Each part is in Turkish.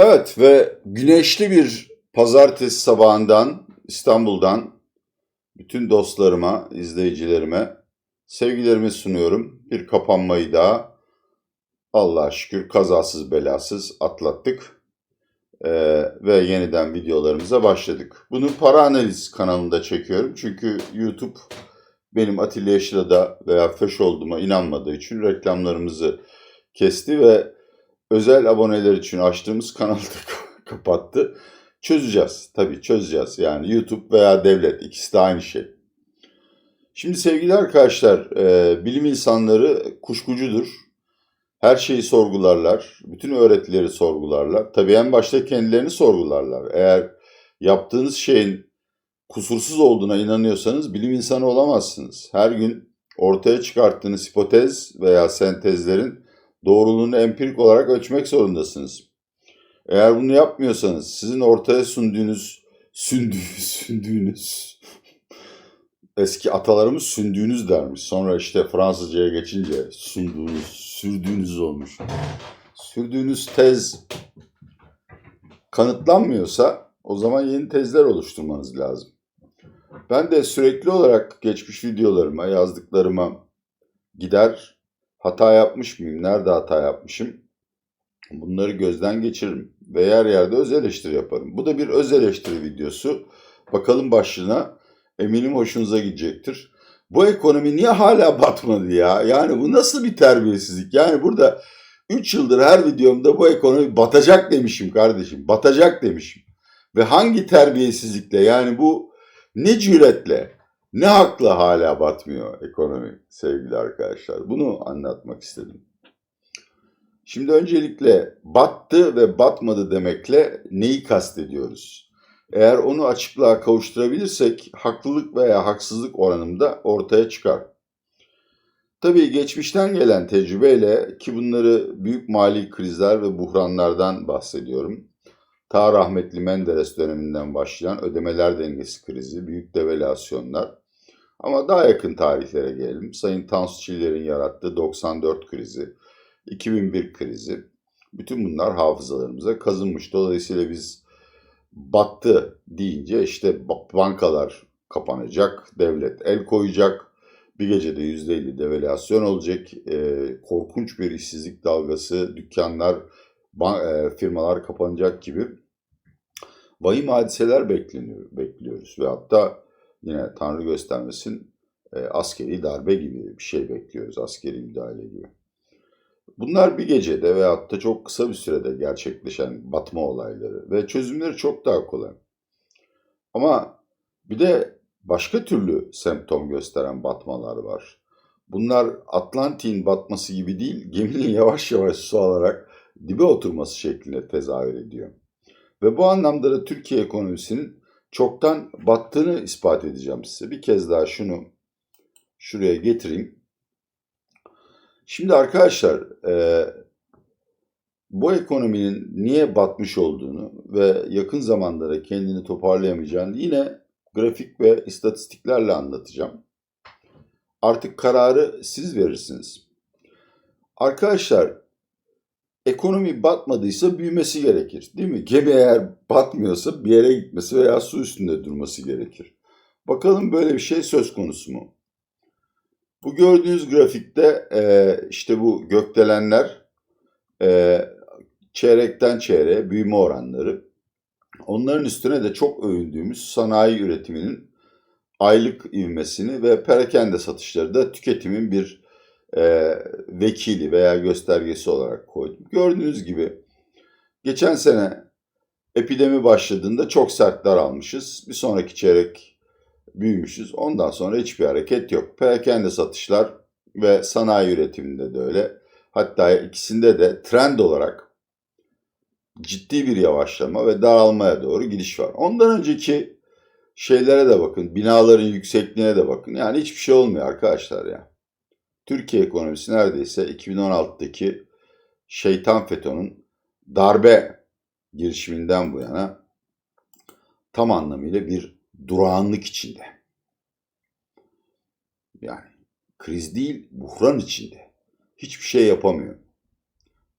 Evet ve güneşli bir pazartesi sabahından İstanbul'dan bütün dostlarıma, izleyicilerime sevgilerimi sunuyorum. Bir kapanmayı daha Allah'a şükür kazasız belasız atlattık. Ee, ve yeniden videolarımıza başladık. Bunu para analiz kanalında çekiyorum. Çünkü YouTube benim Atilla Yeşilada veya Feş olduğuma inanmadığı için reklamlarımızı kesti ve özel aboneler için açtığımız kanalı kapattı. Çözeceğiz. Tabii çözeceğiz. Yani YouTube veya devlet ikisi de aynı şey. Şimdi sevgili arkadaşlar, e, bilim insanları kuşkucudur. Her şeyi sorgularlar. Bütün öğretileri sorgularlar. Tabii en başta kendilerini sorgularlar. Eğer yaptığınız şeyin kusursuz olduğuna inanıyorsanız bilim insanı olamazsınız. Her gün ortaya çıkarttığınız hipotez veya sentezlerin doğruluğunu empirik olarak ölçmek zorundasınız. Eğer bunu yapmıyorsanız sizin ortaya sunduğunuz, sündüğünüz, sündüğünüz, eski atalarımız sündüğünüz dermiş. Sonra işte Fransızcaya geçince sunduğunuz, sürdüğünüz olmuş. Sürdüğünüz tez kanıtlanmıyorsa o zaman yeni tezler oluşturmanız lazım. Ben de sürekli olarak geçmiş videolarıma, yazdıklarıma gider, hata yapmış mıyım, nerede hata yapmışım bunları gözden geçiririm ve yer yerde öz eleştiri yaparım. Bu da bir öz eleştiri videosu. Bakalım başlığına eminim hoşunuza gidecektir. Bu ekonomi niye hala batmadı ya? Yani bu nasıl bir terbiyesizlik? Yani burada 3 yıldır her videomda bu ekonomi batacak demişim kardeşim. Batacak demişim. Ve hangi terbiyesizlikle yani bu ne cüretle ne hakla hala batmıyor ekonomi sevgili arkadaşlar. Bunu anlatmak istedim. Şimdi öncelikle battı ve batmadı demekle neyi kastediyoruz? Eğer onu açıklığa kavuşturabilirsek haklılık veya haksızlık oranında ortaya çıkar. Tabii geçmişten gelen tecrübeyle ki bunları büyük mali krizler ve buhranlardan bahsediyorum. Ta rahmetli Menderes döneminden başlayan ödemeler dengesi krizi, büyük devalüasyonlar. Ama daha yakın tarihlere gelelim. Sayın Tansu Çiller'in yarattığı 94 krizi, 2001 krizi. Bütün bunlar hafızalarımıza kazınmış. Dolayısıyla biz battı deyince işte bankalar kapanacak, devlet el koyacak, bir gecede %50 devalüasyon olacak, e, korkunç bir işsizlik dalgası, dükkanlar, firmalar kapanacak gibi vahim hadiseler bekleniyor, bekliyoruz. Ve hatta yine Tanrı göstermesin e, askeri darbe gibi bir şey bekliyoruz, askeri müdahale gibi. Bunlar bir gecede veyahut da çok kısa bir sürede gerçekleşen batma olayları ve çözümleri çok daha kolay. Ama bir de başka türlü semptom gösteren batmalar var. Bunlar Atlantik'in batması gibi değil, geminin yavaş yavaş su alarak dibe oturması şeklinde tezahür ediyor. Ve bu anlamda da Türkiye ekonomisinin çoktan battığını ispat edeceğim size. Bir kez daha şunu şuraya getireyim. Şimdi arkadaşlar e, bu ekonominin niye batmış olduğunu ve yakın zamanlara kendini toparlayamayacağını yine grafik ve istatistiklerle anlatacağım. Artık kararı siz verirsiniz. Arkadaşlar ekonomi batmadıysa büyümesi gerekir değil mi? Gemi eğer batmıyorsa bir yere gitmesi veya su üstünde durması gerekir. Bakalım böyle bir şey söz konusu mu? Bu gördüğünüz grafikte e, işte bu gökdelenler e, çeyrekten çeyreğe büyüme oranları. Onların üstüne de çok övündüğümüz sanayi üretiminin aylık ivmesini ve perakende satışları da tüketimin bir e, vekili veya göstergesi olarak koydum. Gördüğünüz gibi geçen sene epidemi başladığında çok sert daralmışız. Bir sonraki çeyrek büyümüşüz. Ondan sonra hiçbir hareket yok. Perakende satışlar ve sanayi üretiminde de öyle. Hatta ikisinde de trend olarak ciddi bir yavaşlama ve daralmaya doğru gidiş var. Ondan önceki şeylere de bakın, binaların yüksekliğine de bakın. Yani hiçbir şey olmuyor arkadaşlar ya. Türkiye ekonomisi neredeyse 2016'daki şeytan FETÖ'nün darbe girişiminden bu yana tam anlamıyla bir durağanlık içinde. Yani kriz değil, buhran içinde. Hiçbir şey yapamıyor.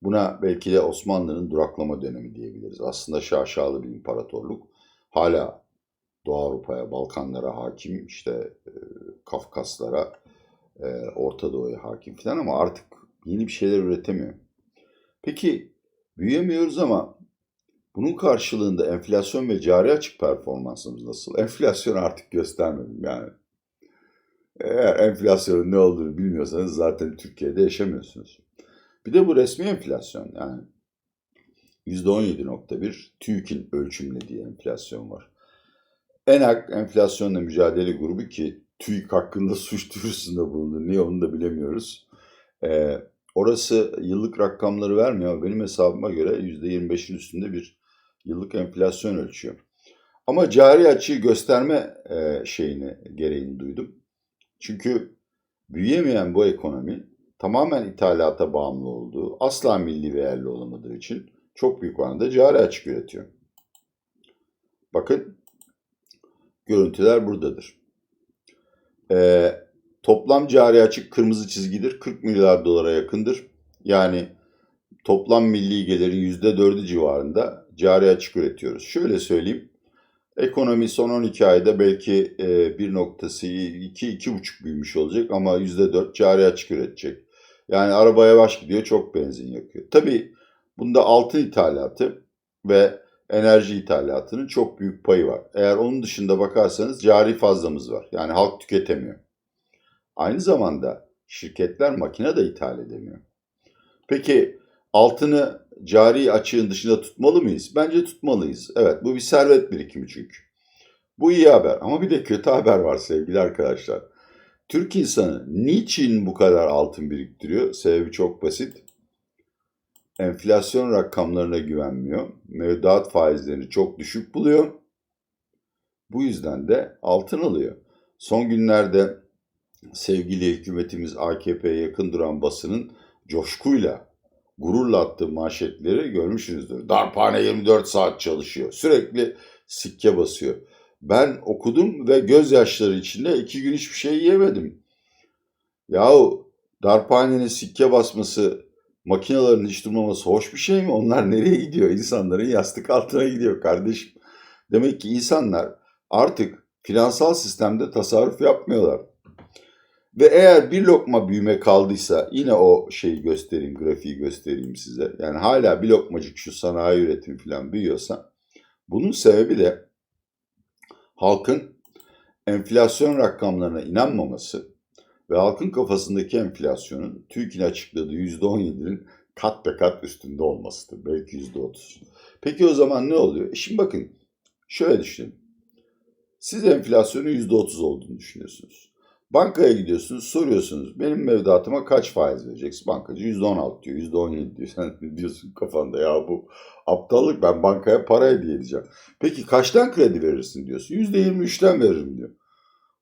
Buna belki de Osmanlı'nın duraklama dönemi diyebiliriz. Aslında şaşalı bir imparatorluk. Hala Doğu Avrupa'ya, Balkanlara hakim, işte e, Kafkaslara, e, Orta Doğu'ya hakim falan ama artık yeni bir şeyler üretemiyor. Peki büyüyemiyoruz ama bunun karşılığında enflasyon ve cari açık performansımız nasıl? Enflasyon artık göstermedim yani. Eğer enflasyonun ne olduğunu bilmiyorsanız zaten Türkiye'de yaşamıyorsunuz. Bir de bu resmi enflasyon yani %17.1 TÜİK'in ölçümlediği enflasyon var. ENAK enflasyonla mücadele grubu ki TÜİK hakkında suç duyurusunda bulundu. Niye onu da bilemiyoruz. Ee, orası yıllık rakamları vermiyor ama benim hesabıma göre %25'in üstünde bir yıllık enflasyon ölçüyor. Ama cari açığı gösterme e, şeyini gereğini duydum. Çünkü büyüyemeyen bu ekonomi tamamen ithalata bağımlı olduğu, asla milli ve yerli olamadığı için çok büyük oranda cari açık üretiyor. Bakın görüntüler buradadır. Ee, toplam cari açık kırmızı çizgidir. 40 milyar dolara yakındır. Yani toplam milli gelirin %4'ü civarında cari açık üretiyoruz. Şöyle söyleyeyim. Ekonomi son 12 ayda belki e, bir noktası 2-2,5 büyümüş olacak ama %4 cari açık üretecek. Yani araba yavaş gidiyor çok benzin yakıyor. Tabii bunda altın ithalatı ve enerji ithalatının çok büyük payı var. Eğer onun dışında bakarsanız cari fazlamız var. Yani halk tüketemiyor. Aynı zamanda şirketler makine de ithal edemiyor. Peki altını cari açığın dışında tutmalı mıyız? Bence tutmalıyız. Evet bu bir servet birikimi çünkü. Bu iyi haber ama bir de kötü haber var sevgili arkadaşlar. Türk insanı niçin bu kadar altın biriktiriyor? Sebebi çok basit. Enflasyon rakamlarına güvenmiyor. Mevduat faizlerini çok düşük buluyor. Bu yüzden de altın alıyor. Son günlerde sevgili hükümetimiz AKP'ye yakın duran basının coşkuyla, gururla attığı manşetleri görmüşsünüzdür. Darphane 24 saat çalışıyor. Sürekli sikke basıyor. Ben okudum ve gözyaşları içinde iki gün hiçbir şey yemedim. Yahu darphanenin sikke basması, makinelerin hiç durmaması hoş bir şey mi? Onlar nereye gidiyor? İnsanların yastık altına gidiyor kardeşim. Demek ki insanlar artık finansal sistemde tasarruf yapmıyorlar. Ve eğer bir lokma büyüme kaldıysa yine o şeyi göstereyim, grafiği göstereyim size. Yani hala bir lokmacık şu sanayi üretimi falan büyüyorsa bunun sebebi de halkın enflasyon rakamlarına inanmaması ve halkın kafasındaki enflasyonun TÜİK'in açıkladığı %17'nin kat be kat üstünde olmasıdır. Belki %30. Peki o zaman ne oluyor? E şimdi bakın şöyle düşünün. Siz enflasyonun %30 olduğunu düşünüyorsunuz. Bankaya gidiyorsunuz, soruyorsunuz. Benim mevduatıma kaç faiz vereceksin? Bankacı %16 diyor, %17 diyor. Sen diyorsun kafanda ya bu aptallık ben bankaya para hediye edeceğim. Peki kaçtan kredi verirsin diyorsun. %23'ten veririm diyor.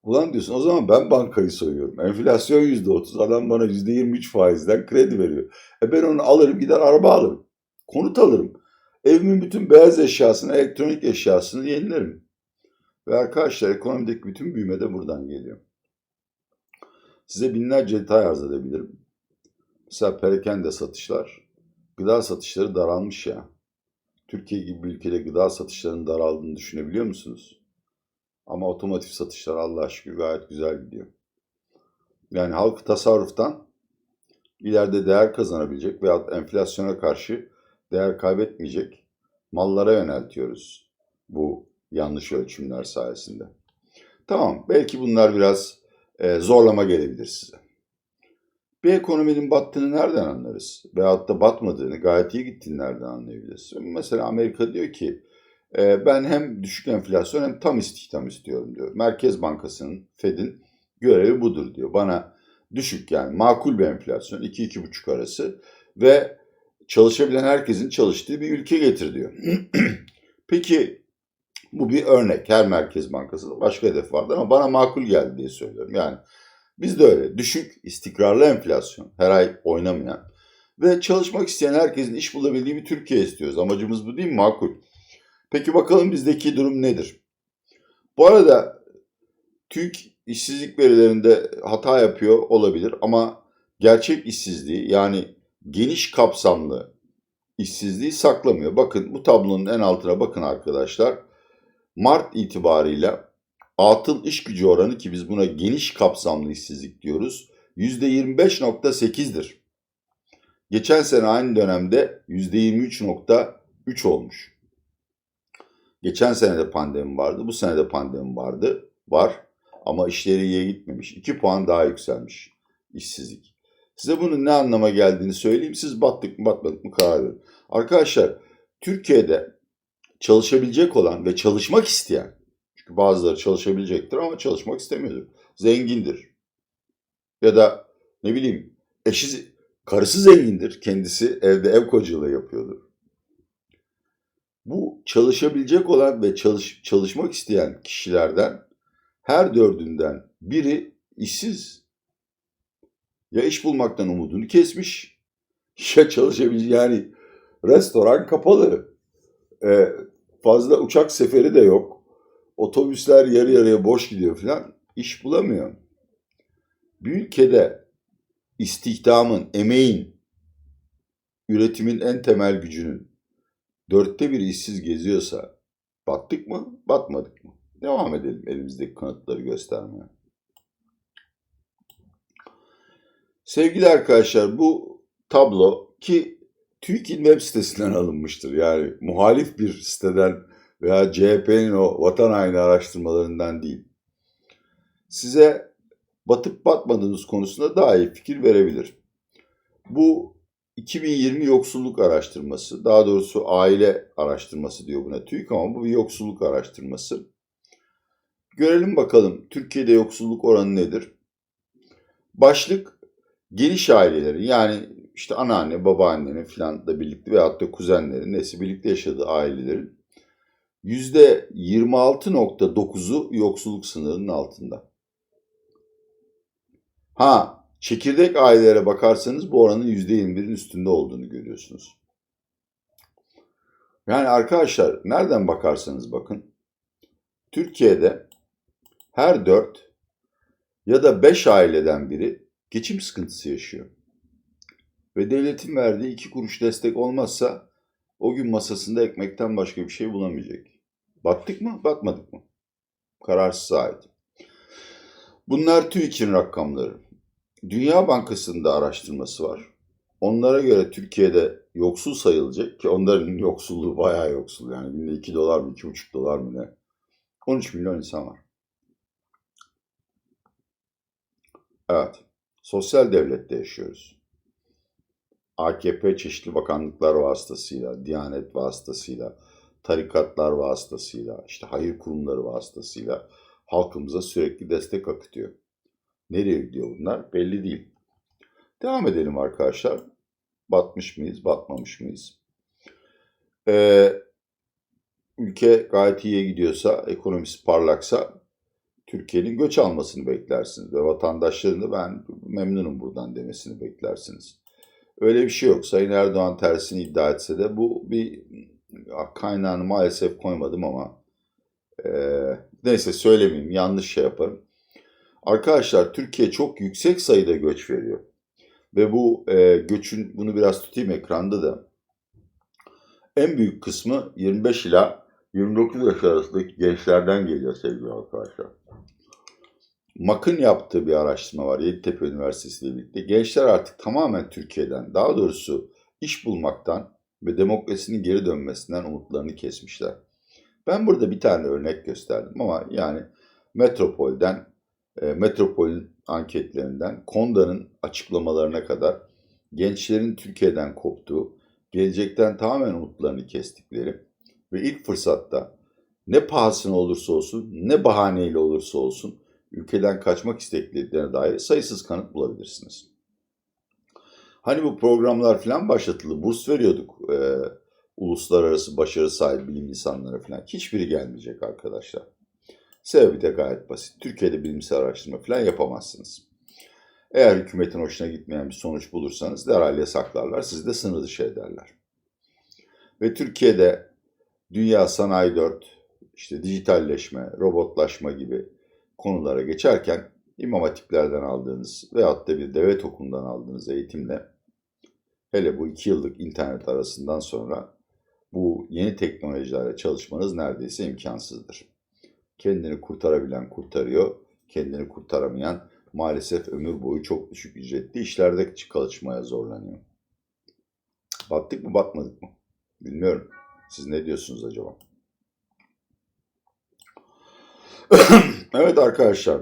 Ulan diyorsun o zaman ben bankayı soyuyorum. Enflasyon %30 adam bana %23 faizden kredi veriyor. E ben onu alırım gider araba alırım. Konut alırım. Evimin bütün beyaz eşyasını, elektronik eşyasını yenilerim. Ve arkadaşlar ekonomideki bütün büyüme de buradan geliyor. Size binlerce detay arz edebilirim. Mesela perakende satışlar. Gıda satışları daralmış ya. Türkiye gibi bir ülkede gıda satışlarının daraldığını düşünebiliyor musunuz? Ama otomotiv satışlar Allah şükür gayet güzel gidiyor. Yani halk tasarruftan ileride değer kazanabilecek veya enflasyona karşı değer kaybetmeyecek mallara yöneltiyoruz bu yanlış ölçümler sayesinde. Tamam belki bunlar biraz e, zorlama gelebilir size. Bir ekonominin battığını nereden anlarız? Veyahut da batmadığını, gayet iyi gittiğini nereden anlayabiliriz? Mesela Amerika diyor ki ben hem düşük enflasyon hem tam istihdam istiyorum diyor. Merkez Bankası'nın, Fed'in görevi budur diyor. Bana düşük yani makul bir enflasyon 2-2,5 arası ve çalışabilen herkesin çalıştığı bir ülke getir diyor. Peki bu bir örnek. Her Merkez Bankası'nda başka hedef vardı ama bana makul geldi diye söylüyorum. Yani biz de öyle. Düşük, istikrarlı enflasyon. Her ay oynamayan. Ve çalışmak isteyen herkesin iş bulabildiği bir Türkiye istiyoruz. Amacımız bu değil mi? Makul. Peki bakalım bizdeki durum nedir? Bu arada TÜİK işsizlik verilerinde hata yapıyor olabilir ama gerçek işsizliği yani geniş kapsamlı işsizliği saklamıyor. Bakın bu tablonun en altına bakın arkadaşlar. Mart itibarıyla atıl iş gücü oranı ki biz buna geniş kapsamlı işsizlik diyoruz. %25.8'dir. Geçen sene aynı dönemde %23.3 olmuş. Geçen sene de pandemi vardı, bu sene de pandemi vardı, var. Ama işleri iyiye gitmemiş. 2 puan daha yükselmiş işsizlik. Size bunun ne anlama geldiğini söyleyeyim. Siz battık mı batmadık mı karar verin. Arkadaşlar Türkiye'de çalışabilecek olan ve çalışmak isteyen, çünkü bazıları çalışabilecektir ama çalışmak istemiyordur. Zengindir. Ya da ne bileyim eşi, karısı zengindir. Kendisi evde ev kocılığı yapıyordur. Bu çalışabilecek olan ve çalış, çalışmak isteyen kişilerden her dördünden biri işsiz. Ya iş bulmaktan umudunu kesmiş, ya çalışabilecek yani restoran kapalı. Ee, fazla uçak seferi de yok. Otobüsler yarı yarıya boş gidiyor falan. İş bulamıyor. Bir ülkede istihdamın, emeğin, üretimin en temel gücünün dörtte bir işsiz geziyorsa battık mı, batmadık mı? Devam edelim elimizdeki kanıtları göstermeye. Sevgili arkadaşlar bu tablo ki TÜİK'in web sitesinden alınmıştır. Yani muhalif bir siteden veya CHP'nin o vatan haini araştırmalarından değil. Size batıp batmadığınız konusunda daha iyi fikir verebilir. Bu 2020 yoksulluk araştırması, daha doğrusu aile araştırması diyor buna TÜİK ama bu bir yoksulluk araştırması. Görelim bakalım Türkiye'de yoksulluk oranı nedir? Başlık geniş ailelerin yani işte anneanne, babaannenin filan da birlikte veyahut da kuzenlerin neyse birlikte yaşadığı ailelerin %26.9'u yoksulluk sınırının altında. Ha çekirdek ailelere bakarsanız bu oranın %21'in üstünde olduğunu görüyorsunuz. Yani arkadaşlar nereden bakarsanız bakın Türkiye'de her dört ya da beş aileden biri geçim sıkıntısı yaşıyor. Ve devletin verdiği iki kuruş destek olmazsa o gün masasında ekmekten başka bir şey bulamayacak. Battık mı, batmadık mı? Kararsız ait. Bunlar TÜİK'in rakamları. Dünya Bankası'nda araştırması var. Onlara göre Türkiye'de yoksul sayılacak ki onların yoksulluğu bayağı yoksul. Yani günde 2 dolar mı 2,5 dolar mı ne? 13 milyon insan var. Evet. Sosyal devlette yaşıyoruz. AKP çeşitli bakanlıklar vasıtasıyla, Diyanet vasıtasıyla, tarikatlar vasıtasıyla, işte hayır kurumları vasıtasıyla halkımıza sürekli destek akıtıyor. Nereye gidiyor bunlar belli değil. Devam edelim arkadaşlar. Batmış mıyız, batmamış mıyız? Ee, ülke gayet iyiye gidiyorsa, ekonomisi parlaksa Türkiye'nin göç almasını beklersiniz ve vatandaşların da ben memnunum buradan demesini beklersiniz. Öyle bir şey yok. Sayın Erdoğan tersini iddia etse de bu bir kaynağını maalesef koymadım ama e, neyse söylemeyeyim yanlış şey yaparım. Arkadaşlar Türkiye çok yüksek sayıda göç veriyor. Ve bu e, göçün bunu biraz tutayım ekranda da en büyük kısmı 25 ila 29 yaş arasındaki gençlerden geliyor sevgili arkadaşlar. MAK'ın yaptığı bir araştırma var Yeditepe Üniversitesi ile birlikte. Gençler artık tamamen Türkiye'den, daha doğrusu iş bulmaktan ve demokrasinin geri dönmesinden umutlarını kesmişler. Ben burada bir tane örnek gösterdim ama yani Metropol'den, e, Metropol'ün anketlerinden, Konda'nın açıklamalarına kadar gençlerin Türkiye'den koptuğu, gelecekten tamamen umutlarını kestikleri ve ilk fırsatta ne pahasına olursa olsun, ne bahaneyle olursa olsun ülkeden kaçmak isteklerine dair sayısız kanıt bulabilirsiniz. Hani bu programlar falan başlatıldı, burs veriyorduk e, uluslararası başarı sahibi bilim insanlara falan. Hiçbiri gelmeyecek arkadaşlar. Sebebi de gayet basit. Türkiye'de bilimsel araştırma falan yapamazsınız. Eğer hükümetin hoşuna gitmeyen bir sonuç bulursanız derhal yasaklarlar, sizi de sınır dışı ederler. Ve Türkiye'de Dünya Sanayi 4, işte dijitalleşme, robotlaşma gibi konulara geçerken İmam Hatiplerden aldığınız veyahut da bir devlet okulundan aldığınız eğitimle hele bu iki yıllık internet arasından sonra bu yeni teknolojilerle çalışmanız neredeyse imkansızdır. Kendini kurtarabilen kurtarıyor, kendini kurtaramayan maalesef ömür boyu çok düşük ücretli işlerde çalışmaya zorlanıyor. Battık mı batmadık mı? Bilmiyorum. Siz ne diyorsunuz acaba? evet arkadaşlar.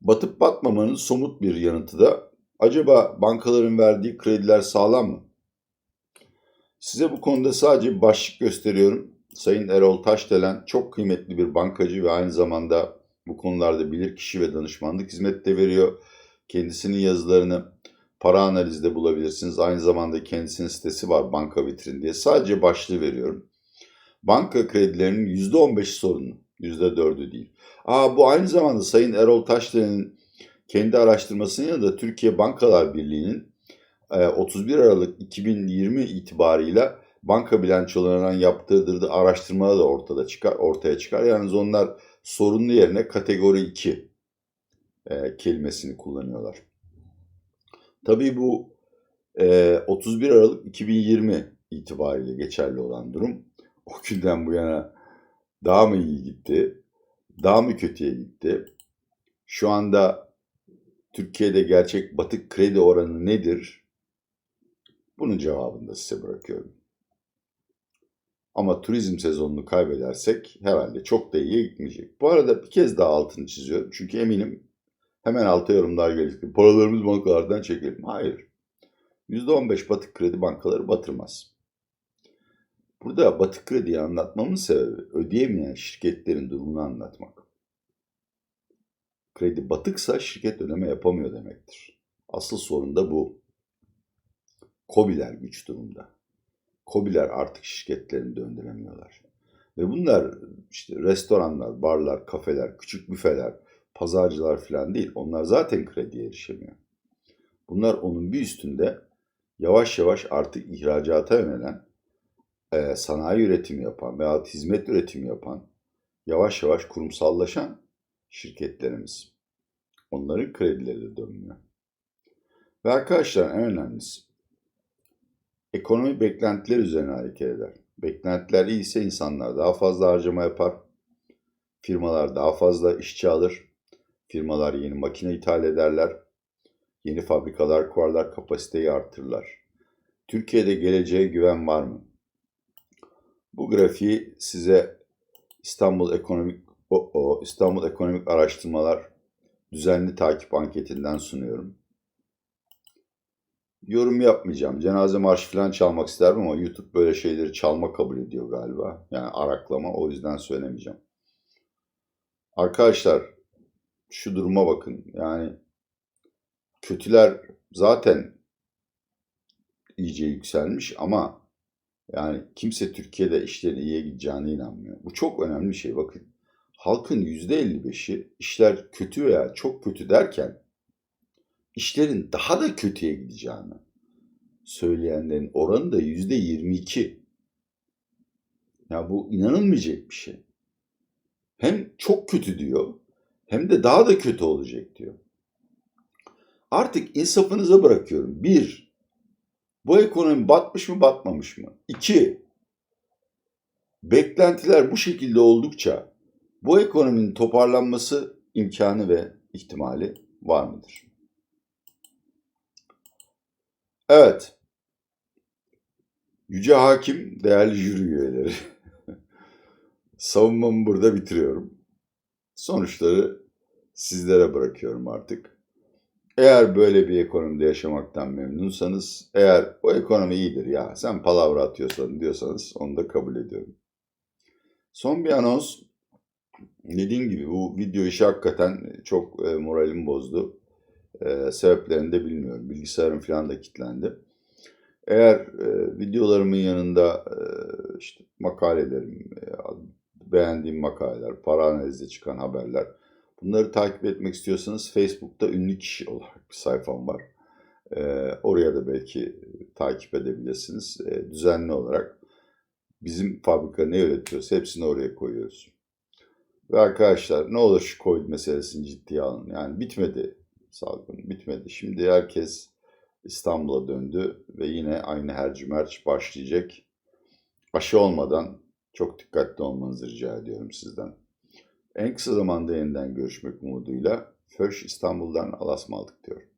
Batıp batmamanın somut bir yanıtı da acaba bankaların verdiği krediler sağlam mı? Size bu konuda sadece başlık gösteriyorum. Sayın Erol Taşdelen çok kıymetli bir bankacı ve aynı zamanda bu konularda bilirkişi ve danışmanlık hizmeti de veriyor. Kendisinin yazılarını para analizde bulabilirsiniz. Aynı zamanda kendisinin sitesi var banka vitrin diye. Sadece başlığı veriyorum. Banka kredilerinin %15 sorunu. %4'ü değil. Aa, bu aynı zamanda Sayın Erol Taşdelen'in kendi araştırmasının yanında Türkiye Bankalar Birliği'nin 31 Aralık 2020 itibarıyla banka bilançolarından yaptırdığı araştırmalar da ortada çıkar, ortaya çıkar. Yani onlar sorunlu yerine kategori 2 e, kelimesini kullanıyorlar. Tabii bu e, 31 Aralık 2020 itibariyle geçerli olan durum. O günden bu yana daha mı iyi gitti, daha mı kötüye gitti? Şu anda Türkiye'de gerçek batık kredi oranı nedir? Bunun cevabını da size bırakıyorum. Ama turizm sezonunu kaybedersek herhalde çok da iyiye gitmeyecek. Bu arada bir kez daha altını çiziyorum. Çünkü eminim hemen alta yorumlar gelecek. Paralarımız bankalardan çekelim. Hayır. %15 batık kredi bankaları batırmaz. Burada batık krediyi anlatmamın sebebi ödeyemeyen şirketlerin durumunu anlatmak. Kredi batıksa şirket ödeme yapamıyor demektir. Asıl sorun da bu. Kobiler güç durumda. Kobiler artık şirketlerini döndüremiyorlar. Ve bunlar işte restoranlar, barlar, kafeler, küçük büfeler, pazarcılar falan değil. Onlar zaten krediye erişemiyor. Bunlar onun bir üstünde yavaş yavaş artık ihracata yönelen, e, sanayi üretimi yapan veya hizmet üretimi yapan, yavaş yavaş kurumsallaşan şirketlerimiz. Onların kredileri de dönmüyor. Ve arkadaşlar en önemlisi ekonomi beklentiler üzerine hareket eder. Beklentiler iyiyse insanlar daha fazla harcama yapar. Firmalar daha fazla işçi alır. Firmalar yeni makine ithal ederler. Yeni fabrikalar kurarlar, kapasiteyi artırırlar. Türkiye'de geleceğe güven var mı? Bu grafiği size İstanbul Ekonomik o, o, İstanbul Ekonomik Araştırmalar düzenli takip anketinden sunuyorum. Yorum yapmayacağım. Cenaze marşı falan çalmak isterim ama YouTube böyle şeyleri çalma kabul ediyor galiba. Yani araklama o yüzden söylemeyeceğim. Arkadaşlar şu duruma bakın. Yani kötüler zaten iyice yükselmiş ama yani kimse Türkiye'de işlerin iyiye gideceğine inanmıyor. Bu çok önemli bir şey. Bakın halkın %55'i işler kötü veya çok kötü derken işlerin daha da kötüye gideceğini söyleyenlerin oranı da %22. Ya bu inanılmayacak bir şey. Hem çok kötü diyor hem de daha da kötü olacak diyor. Artık insafınıza bırakıyorum. Bir, bu ekonomi batmış mı batmamış mı? İki, beklentiler bu şekilde oldukça bu ekonominin toparlanması imkanı ve ihtimali var mıdır? Evet. Yüce Hakim, değerli jüri üyeleri. Savunmamı burada bitiriyorum. Sonuçları sizlere bırakıyorum artık. Eğer böyle bir ekonomide yaşamaktan memnunsanız, eğer o ekonomi iyidir ya sen palavra atıyorsan diyorsanız onu da kabul ediyorum. Son bir anons. Dediğim gibi bu video işi hakikaten çok e, moralimi bozdu. E, sebeplerini de bilmiyorum. Bilgisayarım falan da kilitlendi. Eğer e, videolarımın yanında e, işte makalelerim, e, beğendiğim makaleler, para analizde çıkan haberler bunları takip etmek istiyorsanız Facebook'ta ünlü kişi olarak bir sayfam var. E, oraya da belki takip edebilirsiniz. E, düzenli olarak bizim fabrika ne üretiyorsa hepsini oraya koyuyoruz. Ve arkadaşlar ne olur şu Covid meselesini ciddiye alın. Yani bitmedi salgın, bitmedi. Şimdi herkes İstanbul'a döndü ve yine aynı hercümerç başlayacak. Aşı olmadan çok dikkatli olmanızı rica ediyorum sizden. En kısa zamanda yeniden görüşmek umuduyla Föş İstanbul'dan alasma aldık diyorum.